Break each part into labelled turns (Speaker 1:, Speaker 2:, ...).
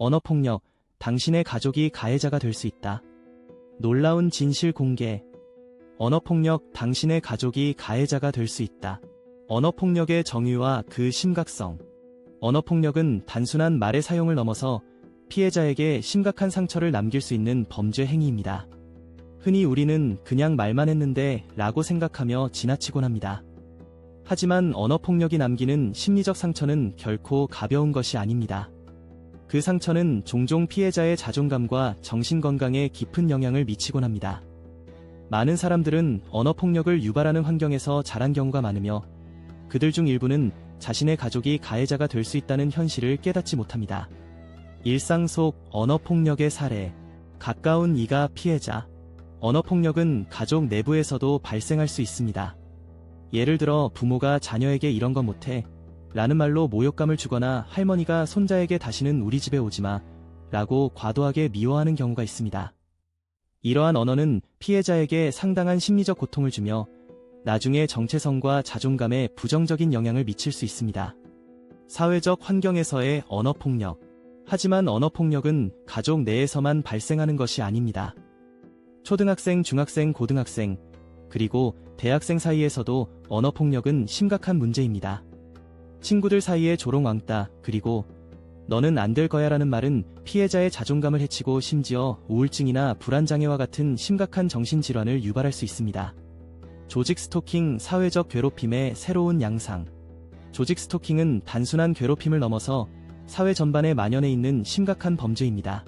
Speaker 1: 언어폭력, 당신의 가족이 가해자가 될 수 있다. 놀라운 진실 공개. 언어폭력, 당신의 가족이 가해자가 될 수 있다. 언어폭력의 정의와 그 심각성. 언어폭력은 단순한 말의 사용을 넘어서 피해자에게 심각한 상처를 남길 수 있는 범죄 행위입니다. 흔히 우리는 그냥 말만 했는데 라고 생각하며 지나치곤 합니다. 하지만 언어폭력이 남기는 심리적 상처는 결코 가벼운 것이 아닙니다. 그 상처는 종종 피해자의 자존감과 정신건강에 깊은 영향을 미치곤 합니다. 많은 사람들은 언어폭력을 유발하는 환경에서 자란 경우가 많으며 그들 중 일부는 자신의 가족이 가해자가 될 수 있다는 현실을 깨닫지 못합니다. 일상 속 언어폭력의 사례, 가까운 이가 피해자, 언어폭력은 가족 내부에서도 발생할 수 있습니다. 예를 들어 부모가 자녀에게 이런 건 못해 라는 말로 모욕감을 주거나 할머니가 손자에게 다시는 우리 집에 오지 마 라고 과도하게 미워하는 경우가 있습니다. 이러한 언어는 피해자에게 상당한 심리적 고통을 주며 나중에 정체성과 자존감에 부정적인 영향을 미칠 수 있습니다. 사회적 환경에서의 언어폭력. 하지만 언어폭력은 가족 내에서만 발생하는 것이 아닙니다. 초등학생, 중학생, 고등학생, 그리고 대학생 사이에서도 언어폭력은 심각한 문제입니다. 친구들 사이에 조롱왕따, 그리고 너는 안 될 거야 라는 말은 피해자의 자존감을 해치고 심지어 우울증이나 불안장애와 같은 심각한 정신질환을 유발할 수 있습니다. 조직 스토킹, 사회적 괴롭힘의 새로운 양상. 조직 스토킹은 단순한 괴롭힘을 넘어서 사회 전반에 만연해 있는 심각한 범죄입니다.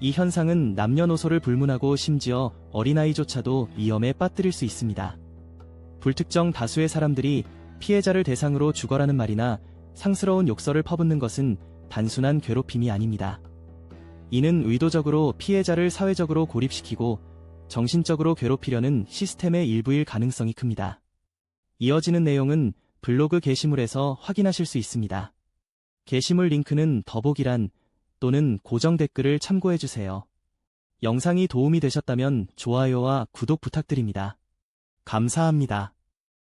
Speaker 1: 이 현상은 남녀노소를 불문하고 심지어 어린아이조차도 위험에 빠뜨릴 수 있습니다. 불특정 다수의 사람들이 피해자를 대상으로 죽어라는 말이나 상스러운 욕설을 퍼붓는 것은 단순한 괴롭힘이 아닙니다. 이는 의도적으로 피해자를 사회적으로 고립시키고 정신적으로 괴롭히려는 시스템의 일부일 가능성이 큽니다. 이어지는 내용은 블로그 게시물에서 확인하실 수 있습니다. 게시물 링크는 더보기란 또는 고정 댓글을 참고해주세요. 영상이 도움이 되셨다면 좋아요와 구독 부탁드립니다. 감사합니다.